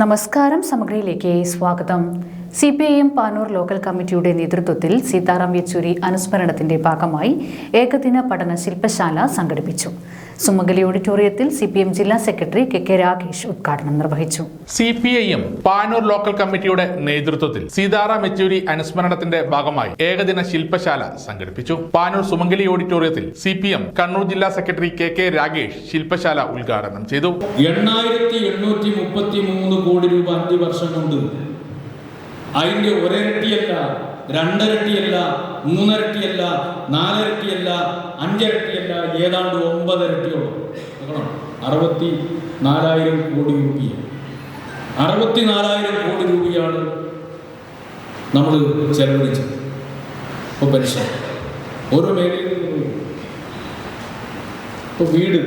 നമസ്കാരം സമഗ്രയിലേക്ക് സ്വാഗതം. C P I M Panoor local committee നേതൃത്വത്തിൽ സീതാറാം യെച്ചൂരി അനുസ്മരണത്തിന്റെ ഭാഗമായി ഏകദിന പഠന ശില്പശാല സംഘടിപ്പിച്ചു. സുമംഗലി ഓഡിറ്റോറിയത്തിൽ സി പി എം ജില്ലാ സെക്രട്ടറി കെ കെ രാകേഷ് ഉദ്ഘാടനം നിർവഹിച്ചു. C P I M Panoor local committee നേതൃത്വത്തിൽ സീതാറാം യെച്ചൂരി അനുസ്മരണത്തിന്റെ ഭാഗമായി ഏകദിന ശില്പശാല സംഘടിപ്പിച്ചു. പാനൂർ സുമംഗലി ഓഡിറ്റോറിയത്തിൽ സി പി എം കണ്ണൂർ ജില്ലാ സെക്രട്ടറി കെ കെ രാകേഷ് ശില്പശാല ഉദ്ഘാടനം ചെയ്തു. എണ്ണായിരത്തി എണ്ണൂറ്റി മുപ്പത്തി മൂന്ന് അഞ്ച് വർഷം കൊണ്ട്. അതിന്റെ ഒരരട്ടിയല്ല രണ്ടരട്ടിയല്ല മൂന്നരട്ടിയല്ല നാലരട്ടിയല്ല അഞ്ചരട്ടിയല്ല ഏതാണ്ട് ഒമ്പതരട്ടിയോളം അറുപത്തി നാലായിരം കോടി രൂപ അറുപത്തി നാലായിരം കോടി രൂപയാണ് നമ്മൾ ചെലവഴിച്ചത്. ഇപ്പോൾ പെൻഷൻ. ഓരോ മേഖലയിൽ നിന്ന് ഇപ്പോൾ വീട്.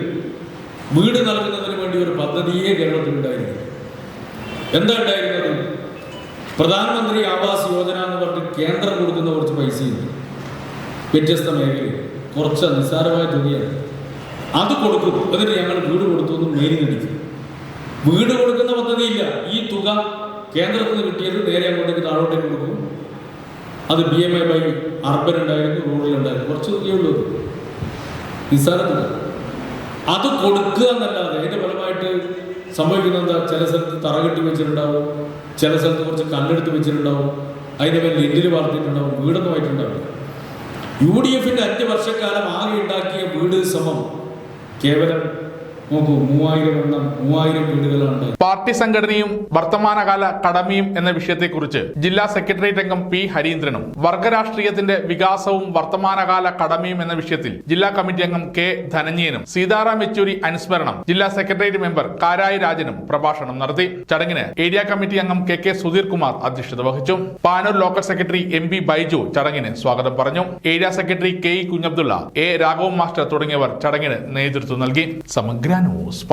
വീട് നൽകുന്നതിന് വേണ്ടി ഒരു പദ്ധതിയെ കേരളത്തിൽ ഉണ്ടായിരുന്നു എന്താ ഉണ്ടായിരുന്നത് പ്രധാനമന്ത്രി ആവാസ് യോജന എന്ന് പറഞ്ഞിട്ട് കേന്ദ്രം കൊടുക്കുന്ന കുറച്ച് പൈസയുണ്ട്. വ്യത്യസ്ത മേഖലയിൽ. കുറച്ച് നിസ്സാരമായ തുകയാണ്. അത് കൊടുക്കും. എന്നിട്ട് ഞങ്ങൾ വീട് കൊടുത്തു എന്ന് മേരി നടിക്കും വീട് കൊടുക്കുന്ന പദ്ധതിയില്ല. ഈ തുക കേന്ദ്രത്തിൽ നിന്ന് കിട്ടിയത് നേരെ അങ്ങോട്ടേക്ക് താഴോട്ടേക്ക് കൊടുക്കും. അത് B M A by urban ഉണ്ടായിരുന്നു റൂറൽ ഉണ്ടായിരുന്നു. കുറച്ച് തുകയേ ഉള്ളൂ അത്. നിസ്സാര തുക. അത് കൊടുക്കുക എന്നല്ലാതെ അതിന്റെ ഫലമായിട്ട് സംഭവിക്കുന്നത് എന്താ ചില സ്ഥലത്ത് തറ കെട്ടി വെച്ചിട്ടുണ്ടാവും. ചില സ്ഥലത്ത് കുറച്ച് കല്ലെടുത്ത് വെച്ചിട്ടുണ്ടാവും. അതിന്റെ മേൽ ലില്ലിൽ വളർത്തിയിട്ടുണ്ടാവും വീടൊന്നും ആയിട്ടുണ്ടാവില്ല. യു ഡി എഫിന്റെ അഞ്ച് വർഷക്കാലം ആകെ ഉണ്ടാക്കിയ വീട് സമം. കേവലം പാർട്ടി സംഘടനയും വർത്തമാനകാല കടമയും എന്ന വിഷയത്തെക്കുറിച്ച് ജില്ലാ സെക്രട്ടേറിയറ്റ് അംഗം പി ഹരീന്ദ്രനും വർഗരാഷ്ട്രീയത്തിന്റെ വികാസവും വർത്തമാനകാല കടമയും എന്ന വിഷയത്തിൽ ജില്ലാ കമ്മിറ്റി അംഗം കെ ധനഞ്ജയനും സീതാറാം യെച്ചൂരി അനുസ്മരണം ജില്ലാ സെക്രട്ടേറിയറ്റ് മെമ്പർ കാരായി രാജനും പ്രഭാഷണം നടത്തി. ചടങ്ങിന് ഏരിയ കമ്മിറ്റി അംഗം കെ കെ സുധീർ കുമാർ അധ്യക്ഷത വഹിച്ചു. Panoor local secretary M P Baiju ചടങ്ങിന് സ്വാഗതം പറഞ്ഞു. Area secretary K E Kunhabdulla A Raghavan master തുടങ്ങിയവർ ചടങ്ങിന് നേതൃത്വം നൽകി. സമഗ്ര ന്യൂസ്